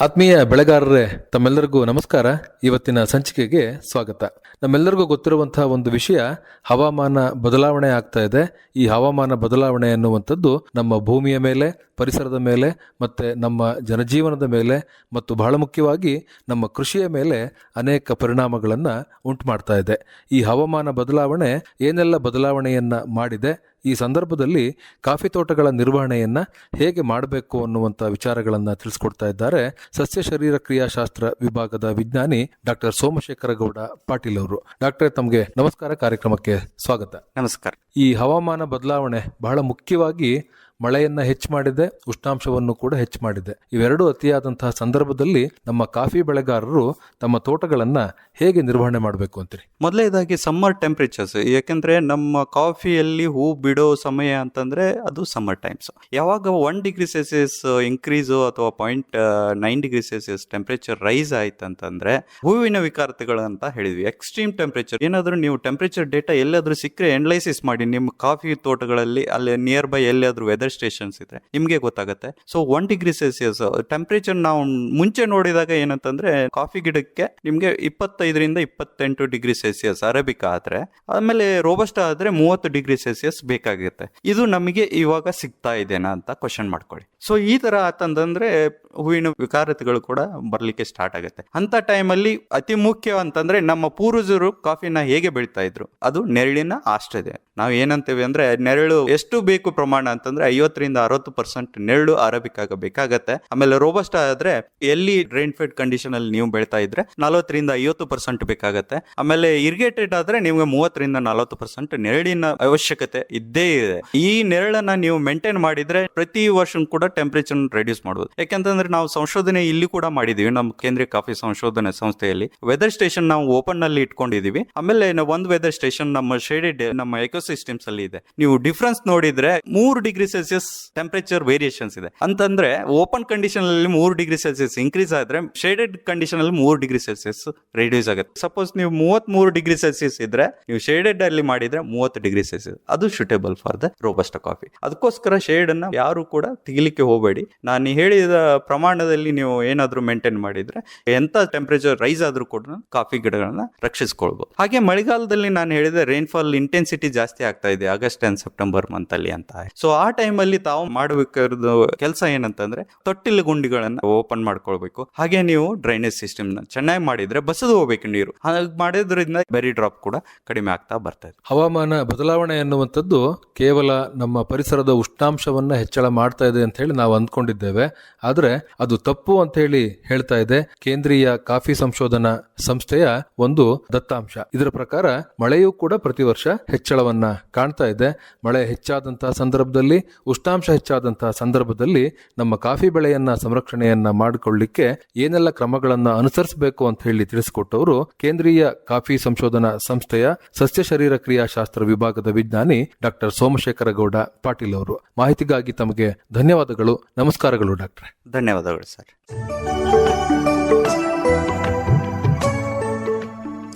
ಆತ್ಮೀಯ ಬೆಳೆಗಾರರೇ, ತಮ್ಮೆಲ್ಲರಿಗೂ ನಮಸ್ಕಾರ. ಇವತ್ತಿನ ಸಂಚಿಕೆಗೆ ಸ್ವಾಗತ. ನಮ್ಮೆಲ್ಲರಿಗೂ ಗೊತ್ತಿರುವಂತಹ ಒಂದು ವಿಷಯ, ಹವಾಮಾನ ಬದಲಾವಣೆ ಆಗ್ತಾ ಇದೆ. ಈ ಹವಾಮಾನ ಬದಲಾವಣೆ ಎನ್ನುವಂಥದ್ದು ನಮ್ಮ ಭೂಮಿಯ ಮೇಲೆ, ಪರಿಸರದ ಮೇಲೆ, ಮತ್ತೆ ನಮ್ಮ ಜನಜೀವನದ ಮೇಲೆ, ಮತ್ತು ಬಹಳ ಮುಖ್ಯವಾಗಿ ನಮ್ಮ ಕೃಷಿಯ ಮೇಲೆ ಅನೇಕ ಪರಿಣಾಮಗಳನ್ನು ಉಂಟು ಮಾಡ್ತಾ ಇದೆ. ಈ ಹವಾಮಾನ ಬದಲಾವಣೆ ಏನೆಲ್ಲ ಬದಲಾವಣೆಯನ್ನು ಮಾಡಿದೆ ಈ ಸಂದರ್ಭದಲ್ಲಿ ಕಾಫಿ ತೋಟಗಳ ನಿರ್ವಹಣೆಯನ್ನು ಹೇಗೆ ಮಾಡಬೇಕು ಅನ್ನುವಂಥ ವಿಚಾರಗಳನ್ನು ತಿಳಿಸ್ಕೊಡ್ತಾ ಇದ್ದಾರೆ. ಸಸ್ಯ ಶರೀರ ಕ್ರಿಯಾಶಾಸ್ತ್ರ ವಿಭಾಗದ ವಿಜ್ಞಾನಿ ಡಾಕ್ಟರ್ ಸೋಮಶೇಖರ ಗೌಡ ಪಾಟೀಲ್ ಅವರು. ಡಾಕ್ಟರ್ ತಮಗೆ ನಮಸ್ಕಾರ. ಕಾರ್ಯಕ್ರಮಕ್ಕೆ ಸ್ವಾಗತ. ನಮಸ್ಕಾರ. ಈ ಹವಾಮಾನ ಬದಲಾವಣೆ ಬಹಳ ಮುಖ್ಯವಾಗಿ ಮಳೆಯನ್ನ ಹೆಚ್ಚು ಮಾಡಿದೆ, ಉಷ್ಣಾಂಶವನ್ನು ಕೂಡ ಹೆಚ್ಚು ಮಾಡಿದೆ. ಇವೆರಡೂ ಅತಿಯಾದಂತಹ ಸಂದರ್ಭದಲ್ಲಿ ನಮ್ಮ ಕಾಫಿ ಬೆಳೆಗಾರರು ತಮ್ಮ ತೋಟಗಳನ್ನ ಹೇಗೆ ನಿರ್ವಹಣೆ ಮಾಡಬೇಕು ಅಂತೀರಿ? ಮೊದಲೇದಾಗಿ ಸಮ್ಮರ್ ಟೆಂಪ್ರೇಚರ್ಸ್ ಯಾಕೆಂದ್ರೆ ನಮ್ಮ ಕಾಫಿಯಲ್ಲಿ ಹೂ ಬಿಡೋ ಸಮಯ ಅಂತಂದ್ರೆ ಅದು ಸಮ್ಮರ್ ಟೈಮ್ಸ್ ಯಾವಾಗ ಒನ್ ಡಿಗ್ರಿ ಸೆಲ್ಸಿಯಸ್ ಇನ್ಕ್ರೀಸು ಅಥವಾ point nine degree Celsius temperature rise ಆಯ್ತು ಅಂತಂದ್ರೆ ಹೂವಿನ ವಿಕಾರತೆಗಳು ಅಂತ ಹೇಳಿದ್ವಿ. ಎಕ್ಸ್ಟ್ರೀಮ್ ಟೆಂಪ್ರೇಚರ್ ಏನಾದರೂ ನೀವು ಟೆಂಪ್ರೇಚರ್ ಡೇಟಾ ಎಲ್ಲಾದರೂ ಸಿಕ್ಕರೆ ಎನಲೈಸಿಸ್ ಮಾಡಿ. ನಿಮ್ಮ ಕಾಫಿ ತೋಟಗಳಲ್ಲಿ, ಅಲ್ಲಿ ನಿಯರ್ ಬೈ ಎಲ್ಲಿಯಾದ್ರೂ ವೆದರ್ ಸ್ಟೇಷನ್ಸ್ ಇದ್ರೆ ನಿಮಗೆ ಗೊತ್ತಾಗುತ್ತೆ. So one degree Celsius temperature ನಾವು ಮುಂಚೆ ನೋಡಿದಾಗ ಏನಂತಂದ್ರೆ ಕಾಫಿ ಗಿಡಕ್ಕೆ ನಿಮಗೆ ಇಪ್ಪತ್ತೈದರಿಂದ ಇಪ್ಪತ್ತೆಂಟು ಡಿಗ್ರಿ ಸೆಲ್ಸಿಯಸ್ ಅರೇಬಿಕಾ ಆದ್ರೆ, ಆಮೇಲೆ ರೋಬಸ್ಟ್ ಆದ್ರೆ ಮೂವತ್ತು ಡಿಗ್ರಿ ಸೆಲ್ಸಿಯಸ್ ಬೇಕಾಗುತ್ತೆ ಇದು ನಮಗೆ ಇವಾಗ ಸಿಗ್ತಾ ಇದೆನಾ ಅಂತ ಕ್ವಶನ್ ಮಾಡ್ಕೊಳ್ಳಿ. ಸೊ ಈ ತರ ಆತಂದ್ರೆ ಹೂವಿನ ವಿಕಾರತೆಗಳು ಕೂಡ ಬರ್ಲಿಕ್ಕೆ ಸ್ಟಾರ್ಟ್ ಆಗುತ್ತೆ. ಅಂತ ಟೈಮಲ್ಲಿ ಅತಿ ಮುಖ್ಯ ಅಂತಂದ್ರೆ ನಮ್ಮ ಪೂರ್ವಜರು ಕಾಫಿನ ಹೇಗೆ ಬೆಳಿತಾ ಇದ್ರು? ಅದು ನೆರಳಿನ ಆಶ್ರಯ ನಾವು ಏನಂತೇವೆ ಅಂದ್ರೆ ನೆರಳು ಎಷ್ಟು ಬೇಕು ಪ್ರಮಾಣ ಅಂತಂದ್ರೆ ಐವತ್ತರಿಂದ ಅರವತ್ತು ಪರ್ಸೆಂಟ್ ನೆರಳು ಅರಬಿಕಾಗ ಆಗಬೇಕಾಗತ್ತೆ ಆಮೇಲೆ ರೋಬಸ್ಟ ಆದ್ರೆ ಎಲ್ಲಿ ಡ್ರೈನ್ ಫೆಡ್ ಕಂಡೀಷನ್ ಅಲ್ಲಿ ನೀವು ಬೆಳ್ತಾ ಇದ್ರೆ ನಲವತ್ತರಿಂದ ಐವತ್ತು ಪರ್ಸೆಂಟ್ ಬೇಕಾಗತ್ತೆ. ಆಮೇಲೆ ಇರಿಗೇಟೆಡ್ ಆದ್ರೆ ನಿಮ್ಗೆ ಮೂವತ್ತರಿಂದ ನಲವತ್ತು ಪರ್ಸೆಂಟ್ ನೆರಳಿನ ಅವಶ್ಯಕತೆ ಇದ್ದೇ ಇದೆ. ಈ ನೆರಳನ್ನ ನೀವು ಮೇಂಟೈನ್ ಮಾಡಿದ್ರೆ ಪ್ರತಿ ವರ್ಷ ಕೂಡ ಟೆಂಪರೇಚರ್ ರೆಡ್ಯೂಸ್ ಮಾಡಬಹುದು ಯಾಕಂತಂದ್ರೆ ನಾವು ಸಂಶೋಧನೆ ಇಲ್ಲಿ ಕೂಡ ಮಾಡಿದೀವಿ, ನಮ್ಮ ಕೇಂದ್ರೀಯ ಕಾಫಿ ಸಂಶೋಧನೆ ಸಂಸ್ಥೆಯಲ್ಲಿ. ವೆದರ್ ಸ್ಟೇಷನ್ ನಾವು ಓಪನ್ನಲ್ಲಿ ಇಟ್ಕೊಂಡಿದೀವಿ. ಆಮೇಲೆ ಒಂದು ವೆದರ್ ಸ್ಟೇಷನ್ ನಮ್ಮ ಶೇಡೆಡ್ ನಮ್ಮ ಎಕೋಸಿಸ್ಟಮ್ಸ್ ಅಲ್ಲಿ ಇದೆ. ನೀವು ಡಿಫ್ರೆನ್ಸ್ ನೋಡಿದ್ರೆ ಮೂರು ಡಿಗ್ರಿ ಸೆಲ್ಸಿಯಸ್ ಟೆಂಪರೇಚರ್ ವೇರಿಯೇಷನ್ಸ್ ಇದೆ. ಅಂತಂದ್ರೆ ಓಪನ್ ಕಂಡೀಷನ್ ಅಲ್ಲಿ ಮೂರು ಡಿಗ್ರಿ ಸೆಲ್ಸಿಯಸ್ ಇನ್ಕ್ರೀಸ್ ಆದ್ರೆ ಶೇಡೆಡ್ ಕಂಡೀಷನ್ ಅಲ್ಲಿ ಮೂರು ಡಿಗ್ರಿ ಸೆಲ್ಸಿಯಸ್ ರೆಡ್ಯೂಸ್ ಆಗುತ್ತೆ. ಸಪೋಸ್ ನೀವು ಮೂವತ್ತ್ ಮೂರು ಡಿಗ್ರಿ ಸೆಲ್ಸಿಯಸ್ ಇದ್ರೆ, ನೀವು ಶೇಡೆಡ್ ಅಲ್ಲಿ ಮಾಡಿದ್ರೆ ಮೂವತ್ತು ಡಿಗ್ರಿ ಸೆಲ್ಸಿಯಸ್ ಅದು suitable for the robusta coffee ಅದಕ್ಕೋಸ್ಕರ ಶೇಡ್ ಅನ್ನ ಯಾರು ಕೂಡ ತೆಗಿಲಿಕ್ಕೆ ಹೋಗಬೇಡಿ. ನಾನು ಹೇಳಿದ ಪ್ರಮಾಣದಲ್ಲಿ ನೀವು ಏನಾದ್ರೂ ಮೇಂಟೈನ್ ಮಾಡಿದ್ರೆ, ಎಂತ ಟೆಂಪರೇಚರ್ ರೈಸ್ ಆದ್ರೂ ಕೂಡ ಕಾಫಿ ಗಿಡಗಳನ್ನ ರಕ್ಷಿಸಿಕೊಳ್ಬಹುದು ಹಾಗೆ ಮಳೆಗಾಲದಲ್ಲಿ ನಾನು ಹೇಳಿದ ರೈನ್ಫಾಲ್ ಇಂಟೆನ್ಸಿಟಿ ಜಾಸ್ತಿ ಆಗ್ತಾ ಇದೆ ಆಗಸ್ಟ್ ಅಂಡ್ ಸೆಪ್ಟೆಂಬರ್ ಮಂತ್ ಅಲ್ಲಿ ಅಂತ. ಸೊ ಆ ಟೈಮ್ ಅಲ್ಲಿ ತಾವು ಮಾಡಬೇಕಾದ ಕೆಲಸ ಏನಂತಂದ್ರೆ ತೊಟ್ಟಿಲು ಗುಂಡಿಗಳನ್ನ ಓಪನ್ ಮಾಡ್ಕೊಳ್ಬೇಕು. ಹಾಗೆ ನೀವು ಡ್ರೈನೇಜ್ ಸಿಸ್ಟಮ್ನ ಚೆನ್ನಾಗಿ ಮಾಡಿದ್ರೆ ಬಸದು ಹೋಗ್ಬೇಕು ನೀರು. ಹಾಗೆ ಮಾಡಿದ್ರಿಂದ ಬೆರಿ ಡ್ರಾಪ್ ಕೂಡ ಕಡಿಮೆ ಆಗ್ತಾ ಬರ್ತಾ ಇದೆ. ಹವಾಮಾನ ಬದಲಾವಣೆ ಎನ್ನುವಂಥದ್ದು ಕೇವಲ ನಮ್ಮ ಪರಿಸರದ ಉಷ್ಣಾಂಶವನ್ನ ಹೆಚ್ಚಳ ಮಾಡ್ತಾ ಇದೆ ಅಂತ ಹೇಳಿ ನಾವು ಅಂದ್ಕೊಂಡಿದ್ದೇವೆ. ಆದರೆ ಅದು ತಪ್ಪು ಅಂತ ಹೇಳಿ ಹೇಳ್ತಾ ಇದೆ. ಕೇಂದ್ರೀಯ ಕಾಫಿ ಸಂಶೋಧನಾ ಸಂಸ್ಥೆಯ ಒಂದು ದತ್ತಾಂಶ. ಇದರ ಪ್ರಕಾರ ಮಳೆಯೂ ಕೂಡ ಪ್ರತಿ ವರ್ಷ ಹೆಚ್ಚಳವನ್ನ ಕಾಣ್ತಾ ಇದೆ. ಮಳೆ ಹೆಚ್ಚಾದಂತಹ ಸಂದರ್ಭದಲ್ಲಿ ಉಷ್ಣಾಂಶ ಹೆಚ್ಚಾದಂತಹ ಸಂದರ್ಭದಲ್ಲಿ ನಮ್ಮ ಕಾಫಿ ಬೆಳೆಯನ್ನ ಸಂರಕ್ಷಣೆಯನ್ನ ಮಾಡಿಕೊಳ್ಳಿಕ್ಕೆ ಏನೆಲ್ಲ ಕ್ರಮಗಳನ್ನ ಅನುಸರಿಸಬೇಕು ಅಂತ ಹೇಳಿ ತಿಳಿಸಿಕೊಟ್ಟವರು ಕೇಂದ್ರೀಯ ಕಾಫಿ ಸಂಶೋಧನಾ ಸಂಸ್ಥೆಯ ಸಸ್ಯ ಶರೀರ ಕ್ರಿಯಾಶಾಸ್ತ್ರ ವಿಭಾಗದ ವಿಜ್ಞಾನಿ ಡಾಕ್ಟರ್ ಸೋಮಶೇಖರ ಗೌಡ ಪಾಟೀಲ್ ಅವರು. ಮಾಹಿತಿಗಾಗಿ ತಮಗೆ ಧನ್ಯವಾದಗಳು. ನಮಸ್ಕಾರಗಳು ಡಾಕ್ಟರ್. ಧನ್ಯವಾದಗಳು ಸರ್.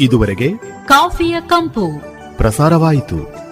ಇದುವರೆಗೆ ಕಾಫಿಯ ಕಂಪು. ಪ್ರಸಾರವಾಯಿತು.